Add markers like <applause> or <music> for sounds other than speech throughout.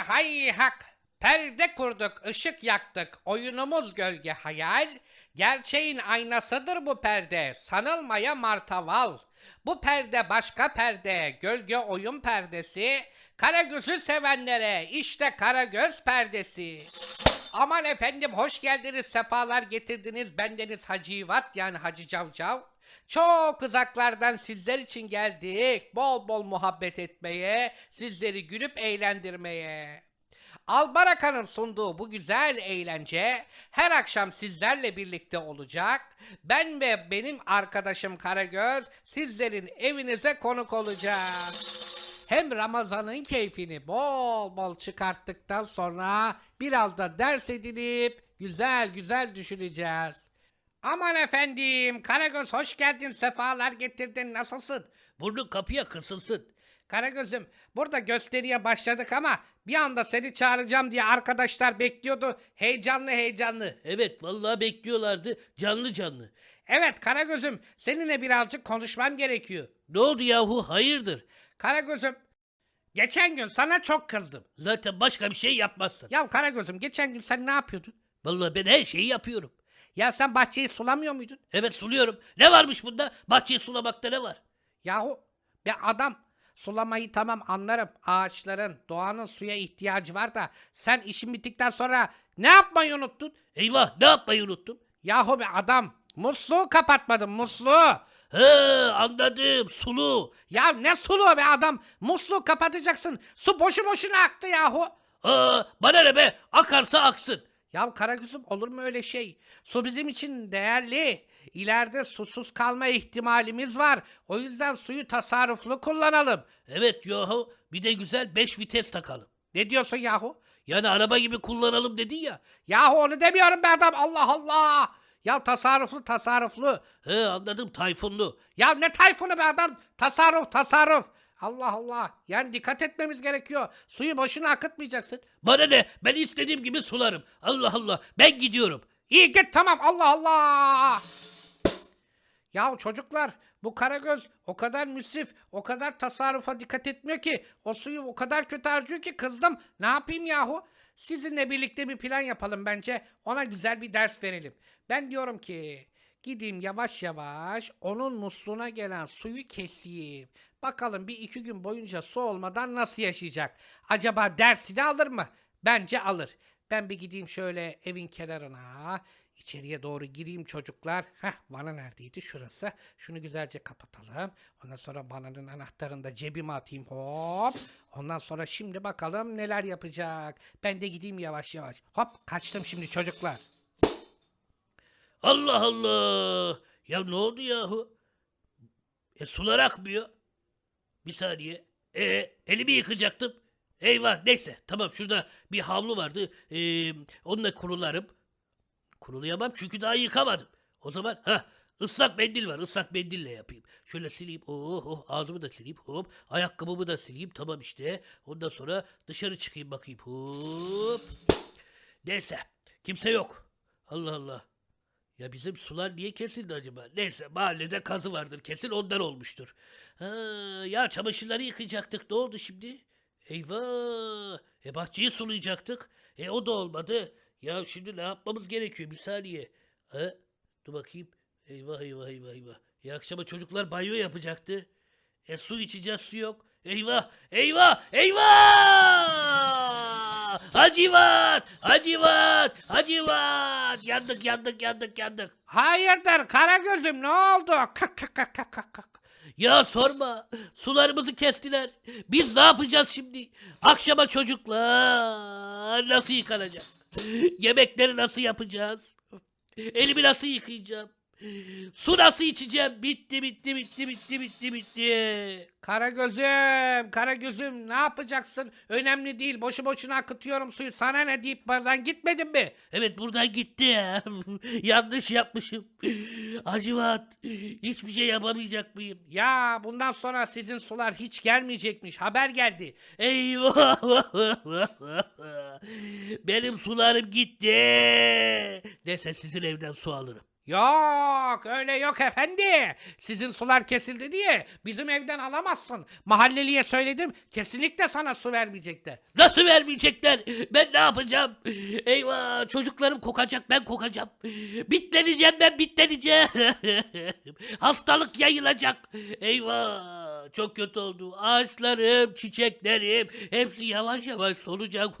hay hak. Perde kurduk, ışık yaktık. Oyunumuz gölge hayal. Gerçeğin aynasıdır bu perde. Sanılmaya martaval. Bu perde başka perde. Gölge oyun perdesi. Karagöz'ü sevenlere işte Karagöz perdesi. Aman efendim hoş geldiniz, sefalar getirdiniz. Bendeniz Hacivat yani Hacı Cavcav. Çok uzaklardan sizler için geldik. Bol bol muhabbet etmeye, sizleri gülüp eğlendirmeye. Albaraka'nın sunduğu bu güzel eğlence her akşam sizlerle birlikte olacak. Ben ve benim arkadaşım Karagöz sizlerin evinize konuk olacağız. Hem Ramazan'ın keyfini bol bol çıkarttıktan sonra biraz da ders edinip güzel güzel düşüneceğiz. Aman efendim, Karagöz hoş geldin, sefalar getirdin, nasılsın? Burnun kapıya kısılsın. Karagöz'üm, burada gösteriye başladık ama bir anda seni çağıracağım diye arkadaşlar bekliyordu. Heyecanlı heyecanlı. Evet vallahi bekliyorlardı canlı canlı. Evet Karagöz'üm, seninle birazcık konuşmam gerekiyor. Ne oldu yahu hayırdır? Karagöz'üm, geçen gün sana çok kızdım. Zaten başka bir şey yapmazsın. Ya Karagöz'üm, geçen gün sen ne yapıyordun? Vallahi ben her şeyi yapıyorum. Ya sen bahçeyi sulamıyor muydun? Evet suluyorum. Ne varmış bunda? Bahçeyi sulamakta ne var? Yahu be adam sulamayı tamam anlarım. Ağaçların, doğanın suya ihtiyacı var da sen işin bittikten sonra ne yapmayı unuttun? Eyvah ne yapmayı unuttum? Yahu be adam musluğu kapatmadın musluğu. He anladım sulu. Ya ne suluğu be adam musluğu kapatacaksın. Su boşu boşuna aktı yahu. Aa, bana ne be akarsa aksın. Ya Karagöz'üm olur mu öyle şey? Su bizim için değerli. İleride susuz kalma ihtimalimiz var. O yüzden suyu tasarruflu kullanalım. Evet yahu bir de güzel 5 vites takalım. Ne diyorsun yahu? Yani araba gibi kullanalım dedin ya. Yahu onu demiyorum be adam Allah Allah. Ya tasarruflu tasarruflu. He anladım tayfunlu. Ya ne tayfunu be adam tasarruf tasarruf. Allah Allah. Yani dikkat etmemiz gerekiyor. Suyu boşuna akıtmayacaksın. Bana ne ben istediğim gibi sularım. Allah Allah ben gidiyorum. İyi git tamam Allah Allah. Ya çocuklar bu Karagöz o kadar müsrif, o kadar tasarrufa dikkat etmiyor ki o suyu o kadar kötü harcıyor ki kızdım. Ne yapayım yahu? Sizinle birlikte bir plan yapalım bence. Ona güzel bir ders verelim. Ben diyorum ki gideyim yavaş yavaş onun musluğuna gelen suyu keseyim. Bakalım bir iki gün boyunca su olmadan nasıl yaşayacak? Acaba dersini alır mı? Bence alır. Ben bir gideyim şöyle evin kenarına. İçeriye doğru gireyim çocuklar. Heh vana neredeydi? Şurası. Şunu güzelce kapatalım. Ondan sonra vananın anahtarını da cebime atayım. Hop. Ondan sonra şimdi bakalım neler yapacak. Ben de gideyim yavaş yavaş. Hop kaçtım şimdi çocuklar. Allah Allah. Ya ne oldu yahu? E sular akmıyor. Bir saniye. E elimi yıkacaktım. Eyvah neyse tamam şurada bir havlu vardı. E, onunla kurularım. Kurulayamam çünkü daha yıkamadım. O zaman ha ıslak mendil var. ıslak mendille yapayım. Şöyle sileyim. Oh, oh ağzımı da sileyim. Hop. Ayakkabımı da sileyim. Tamam işte. Ondan sonra dışarı çıkayım bakayım. Hop. Neyse. Kimse yok. Allah Allah. Ya bizim sular niye kesildi acaba? Neyse mahallede kazı vardır kesin ondan olmuştur. Ha, ya çamaşırları yıkayacaktık ne oldu şimdi? Eyvah! E bahçeyi sulayacaktık. E o da olmadı. Ya şimdi ne yapmamız gerekiyor bir saniye. Ha? Dur bakayım. Eyvah eyvah eyvah eyvah. Ya akşama çocuklar banyo yapacaktı. E su içeceğiz su yok. Eyvah! Eyvah! Eyvah! Hacivat! Hacivat! Hacivat! Yandık yandık yandık yandık. Hayırdır Karagöz'üm ne oldu? Kak kak kak kak kak kak. Ya sorma. Sularımızı kestiler. Biz ne yapacağız şimdi? Akşama çocuklar nasıl yıkanacak? Yemekleri nasıl yapacağız? Elimi nasıl yıkayacağım? Su nasıl içeceğim? Bitti bitti bitti bitti bitti bitti. Karagöz'üm, Karagöz'üm ne yapacaksın? Önemli değil. Boşu boşuna akıtıyorum suyu. Sana ne deyip buradan gitmedin mi? Evet buradan gitti ya. <laughs> Yanlış yapmışım. Acıvat. Hiçbir şey yapamayacak mıyım? Ya bundan sonra sizin sular hiç gelmeyecekmiş. Haber geldi. Eyvah! <laughs> Benim sularım gitti. Neyse sizin evden su alırım. Yok öyle yok efendi. Sizin sular kesildi diye bizim evden alamazsın. Mahalleliye söyledim kesinlikle sana su vermeyecekler. Nasıl vermeyecekler? Ben ne yapacağım? Eyvah çocuklarım kokacak ben kokacağım. Bitleneceğim ben bitleneceğim. <laughs> Hastalık yayılacak. Eyvah çok kötü oldu. Ağaçlarım, çiçeklerim hepsi yavaş yavaş solacak. <laughs>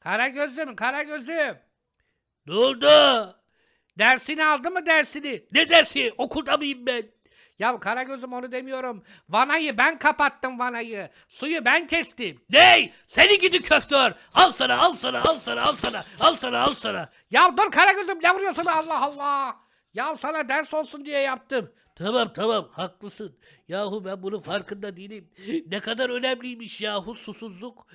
Kara gözüm kara gözüm. Ne oldu? Dersini aldı mı dersini? Ne dersi? Okulda mıyım ben? Ya kara gözüm onu demiyorum. Vanayı ben kapattım vanayı. Suyu ben kestim. Ney? Seni gidi köftör. Al sana al sana al sana al sana al sana al sana. Ya dur kara gözüm ne vuruyorsun Allah Allah. Ya sana ders olsun diye yaptım. Tamam tamam haklısın. Yahu ben bunun farkında değilim. Ne kadar önemliymiş yahu susuzluk.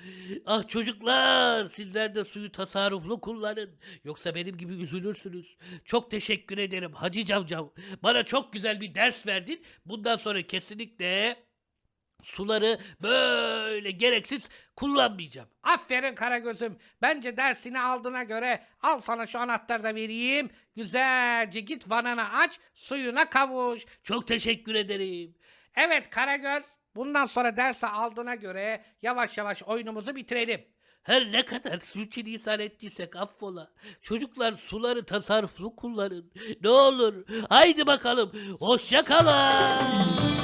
Ah çocuklar sizler de suyu tasarruflu kullanın. Yoksa benim gibi üzülürsünüz. Çok teşekkür ederim Hacı Cavcav. Bana çok güzel bir ders verdin. Bundan sonra kesinlikle suları böyle gereksiz kullanmayacağım. Aferin Karagöz'üm. Bence dersini aldığına göre al sana şu anahtarı da vereyim. Güzelce git vananı aç, suyuna kavuş. Çok teşekkür ederim. Evet Karagöz, bundan sonra dersi aldığına göre yavaş yavaş oyunumuzu bitirelim. Her ne kadar sürçülisan ettiysek affola. Çocuklar suları tasarruflu kullanın. Ne olur. Haydi bakalım. Hoşça kalın.